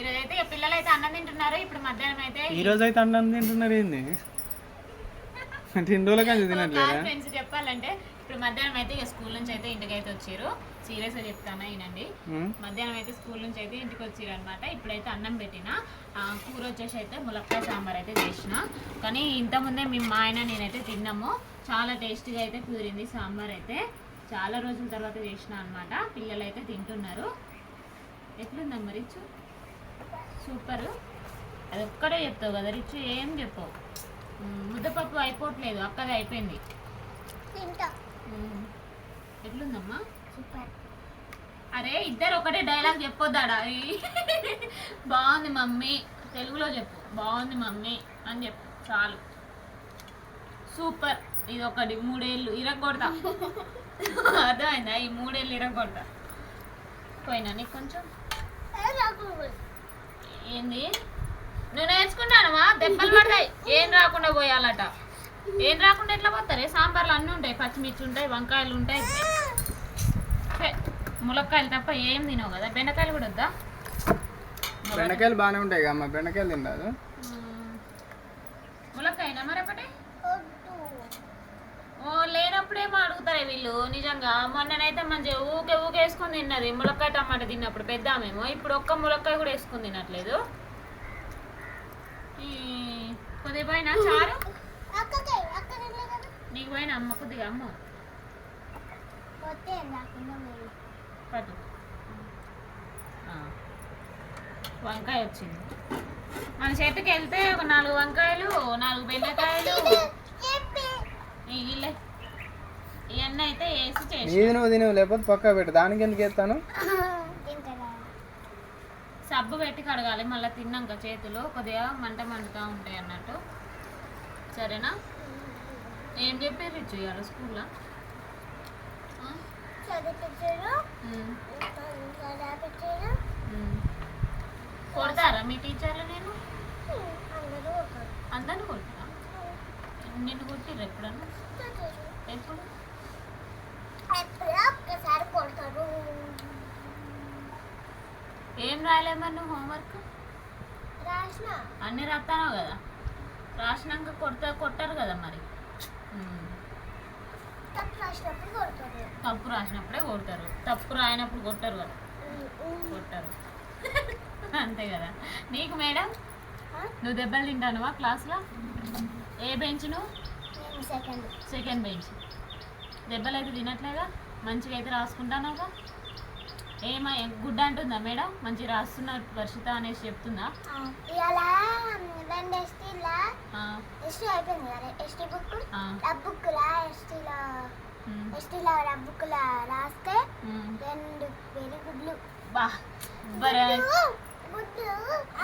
ఈరోజు అయితే ఇక పిల్లలు అయితే అన్నం తింటున్నారు. ఇప్పుడు మధ్యాహ్నం అయితే ఈ రోజు అయితే అన్నం తింటున్నారు ఏంది? అంటే ఇన్ని రోజుల కానీ తినట్లేదా? ఫ్రెండ్స్ చెప్పాలంటే ఇప్పుడు మధ్యాహ్నం అయితే ఇక స్కూల్ నుంచి అయితే ఇంటికి అయితే వచ్చారు. సీరియస్గా చెప్తాను ఈయనండి? ఉమ్. మధ్యాహ్నం అయితే స్కూల్ నుంచి అయితే ఇంటికి వచ్చారు అనమాట ఇప్పుడైతే అన్నం పెట్టిన కూర వచ్చేసి అయితే ములక్కాయ సాంబార్ అయితే చేసిన. కానీ ఇంతకుముందే మేము మా ఆయన నేనైతే తిన్నాము. చాలా టేస్టీగా అయితే కుదిరింది సాంబార్ అయితే. చాలా రోజుల తర్వాత చేసిన అనమాట పిల్లలు అయితే తింటున్నారు ఎట్లుందమ్మా రిచ్? సూపర్. అది ఒక్కడే చెప్తావు కదా రిచ్ ఏం చెప్పవు. ముద్దపప్పు అయిపోవట్లేదు అక్కది అయిపోయింది. ఎట్లుందమ్మా? సూపర్. అరే ఇద్దరు ఒకటే డైలాగ్ చెప్పొద్దాడా? బాగుంది మమ్మీ తెలుగులో చెప్పు. బాగుంది మమ్మీ అని చెప్పు చాలు. సూపర్. ఇది ఒకటి మూడేళ్ళు ఇరగొడతా. అర్థమైందా? ఈ మూడేళ్ళు ఇరగొడతా. పోయినా నీకు కొంచెం? ఏంది? నువ్వు నేర్చుకున్నానమ్మా దెబ్బలు పడతాయి. ఏం రాకుండా పోయాలట. ఏం రాకుండా ఎట్లా పోతారే? సాంబార్లు అన్నీ ఉంటాయి. పచ్చిమిర్చి ఉంటాయి వంకాయలు ఉంటాయి. ములక్కాయలు తప్ప ఏం తినవు కదా? బెండకాయలు కూడా వద్దా? బెండకాయలు బాగానే ఉంటాయి అమ్మ బెండకాయలు తినరాదు. ములక్కాయనా? మరొకటి అడుగుతారే వీళ్ళు నిజంగా మొన్ననైతే మంచిగా ఊకే ఊకే వేసుకొని తిన్నది ములక్కాయ టమాటా తిన్నప్పుడు పెద్దామేమో ఇప్పుడు ఒక్క ములక్కాయ కూడా వేసుకొని తినట్లేదు. ఈ, కొద్దిగా పోయినా? చారు? నీకు పోయినా? అమ్మ కొద్దిగా అమ్మ. పట్టు. వంకాయ వచ్చింది. మన చేతికి వెళ్తే ఒక నాలుగు వంకాయలు నాలుగు బెండకాయలు. చెప్పి. ఇవన్నీ అయితే వేసి చేసి నీది నువ్వు తినవు లేకపోతే పక్క పెట్టు. దానికి ఎందుకు తింటారా సబ్బు పెట్టి కడగాలి. మళ్ళీ తిన్నాక చేతులు కొద్దిగా మంట మండుతూ ఉంటాయి అన్నట్టు. సరేనా? ఏం చెప్పారు ఇచ్చు ఇవాళ స్కూల్లో? కొడతారా మీ టీచర్లు నేను? అందరిని కొడతారా? నిన్ను కొట్టిర్రు ఎప్పుడన్నా? ఎప్పుడు ఎప్పుడో? ఒక్కసారి కొడతారు. ఏం రాయలేమని నువ్వు హోంవర్క్ రాసిన? అన్నీ రాస్తానో కదా. రాసినాక కొడతా కొట్టారు కదా మరి. తప్పు రాసినప్పుడు కొడతారు. తప్పు రాసినప్పుడే కొడతారు. తప్పు రాయనప్పుడు కొట్టరు కదా. కొట్టరు. అంతే కదా. నీకు మేడం? నువ్వు దెబ్బలు తింటానువా క్లాస్లో? ఏ బెంచ్ నువ్వు? సెకండ్. Second bench. దెబ్బలు అయితే తినట్లేదా? మంచిగా అయితే రాసుకుంటానుగా ఏమై గుడ్ అంటుందా మేడం? మంచిగా రాస్తున్నా వర్షిత అనేసి చెప్తుందా? ఇలా రెండు ఎస్టీలా ఆ, ఎస్టీ అయిపోయింది కదా ఎస్టీ బుక్ రబ్ బుక్లా ఎస్టీలో ఉమ్, ఎస్టీలో రబ్ బుక్లా రాస్తే. రెండు వెరీ గుడ్లు. బా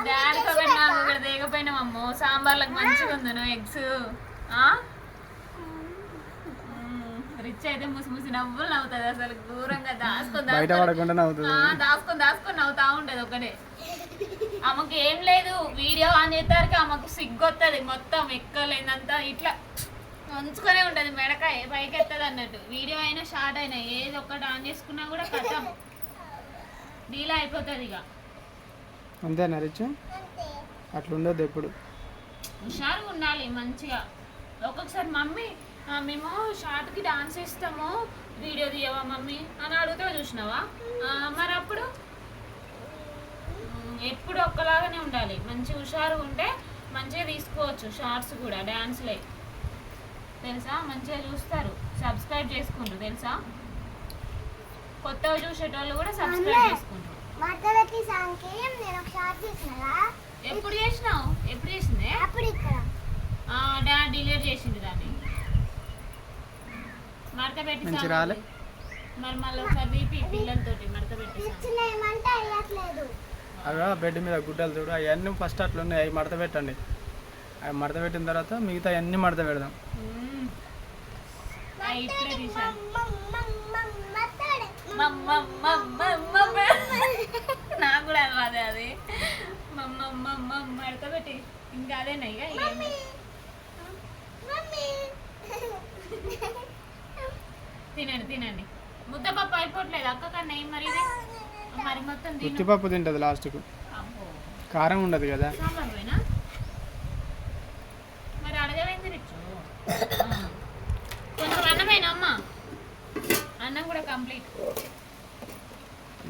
దానికో దిగపోయినామమ్మో సాంబార్లకు మంచిగా ఉంది ఎగ్స్. రిచ్ అయితే ముసి ముసి నవ్వులు నవ్వుతుంది అసలు దూరంగా దాచుకొని బయట పడకుండా నవ్వుతుంది. దాచుకొని నవ్వుతా ఉంటది ఒకటే. ఆమెకు ఏం లేదు వీడియో ఆన్ చేసేసరికి ఆమెకు సిగ్గొత్తది మొత్తం ఎక్కలేదంతా ఇట్లా ఉంచుకొనే ఉంటది మెడకాయ పైకి ఎత్తది అన్నట్టు. వీడియో అయినా షార్ట్ అయినా ఏది ఒక్కటి ఆన్ చేసుకున్నా కూడా కథం. డీలా అయిపోతుంది ఇక. అంతేనా రిచ్? అంతే అట్లా ఉండొద్దు ఎప్పుడు. హుషారుగా ఉండాలి మంచిగా. ఒక్కొక్కసారి మమ్మీ మేము షార్ట్కి డాన్స్ ఇస్తాము వీడియో తీయవా మమ్మీ? అని అడిగితే చూసినావా? మరి అప్పుడు? ఎప్పుడు ఒక్కలాగానే ఉండాలి. మంచి హుషారుగా ఉంటే మంచిగా తీసుకోవచ్చు షార్ట్స్ కూడా డాన్స్లే. తెలుసా? మంచిగా చూస్తారు. సబ్స్క్రైబ్ చేసుకుంటారు తెలుసా? కొత్తగా చూసేటోళ్ళు కూడా సబ్స్క్రైబ్ చేసుకుంటారు. ఎప్పుడు చేసినావు? ఎప్పుడు చేసిందే? డాడ్ డిలీట్ చేసింది దాన్ని. మంచి రాలే? మరి మళ్ళీ ఒకసారి తీపి పిల్లలతోటి మడత అవి బెడ్ మీద గుడ్డలు చూడు అవన్నీ ఫస్ట్ అట్లా ఉన్నాయి. అవి మడత పెట్టండి. అవి మడత పెట్టిన తర్వాత మిగతా అన్నీ మడత పెడదాం. నాకు కూడా అదే అది. మమ్మ మమ్మ మడత పెట్టి. ఇంకా అదేనా ఇక తినండి తినండి. ముద్దపప్పు అయిపోవట్లేదు అక్క కన్నా ఏం మరి మరి మొత్తం ఉత్తిపప్పు తింటుంది లాస్ట్కు. కారం ఉండదు కదా. మరి అడగవేంది. కొంచెం అన్నమేనా అమ్మ. అన్నం కూడా కంప్లీట్.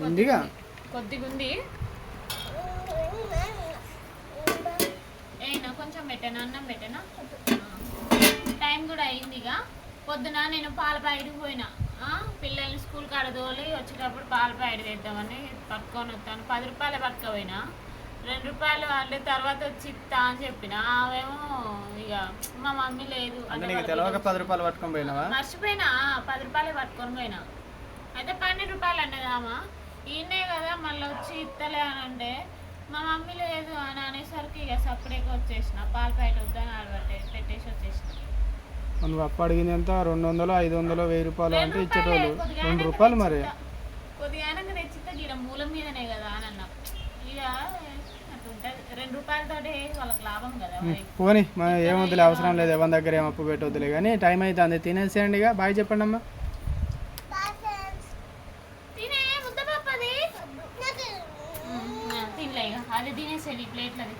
ఉందిగా. కొద్దిగా ఉంది ఏనా కొంచెం పెట్టాను అన్నం పెట్టానా? టైం కూడా అయిందిగా. పొద్దున నేను పాల ప్యాకెట్కి పోయినా. ఆ, పిల్లల్ని స్కూల్ కాడ తోలి వచ్చేటప్పుడు పాల ప్యాకెట్ తెద్దామని పట్టుకొని వస్తాను పది రూపాయలు పట్టుకపోయినా. రెండు రూపాయలు వాళ్ళు తర్వాత వచ్చి ఇస్తా అని చెప్పిన. ఆమెమో ఇక మా మమ్మీ లేదు. తెలియక పది రూపాయలు పట్టుకొని పోయినావా? మర్చిపోయినా. పది రూపాయలు పట్టుకొని పోయినా. అయితే పన్నెండు రూపాయలు అన్నది ఆమె ఈయనే కదా మళ్ళీ వచ్చి ఇత్తలే అని అంటే మా మమ్మీ లేదు అని అనేసరికి ఇక సపరేట్గా వచ్చేసిన. పాల ప్యాకెట్ వద్దని ఆడబట్టే పెట్టేసి వచ్చేసిన. నువ్వు అప్పు అడిగింది ఎంత? రెండు వందలు ఐదు వందలు వెయ్యి రూపాయలు అంటే ఇచ్చేటోళ్ళు రెండు రూపాయలు మరి. తెచ్చిస్తా. కొద్దిగా ఆయనకు తెచ్చితే గీడ. మూలం మీదనే కదా అని అన్నా. ఇక అట్లుంటది రెండు రూపాయలతోటి వాళ్ళకి లాభం కదా మరి. పోని మన ఏమొద్దులే అవసరం లేదు. ఎవరి దగ్గర ఏం అప్పు పెట్టొద్దులే. కానీ టైం అవుతుంది తినేసేయండి ఇక. బాయ్ చెప్పండి అమ్మా. తినే ముద్ద పప్పది తినలే అది తినేసేది ప్లేట్లది.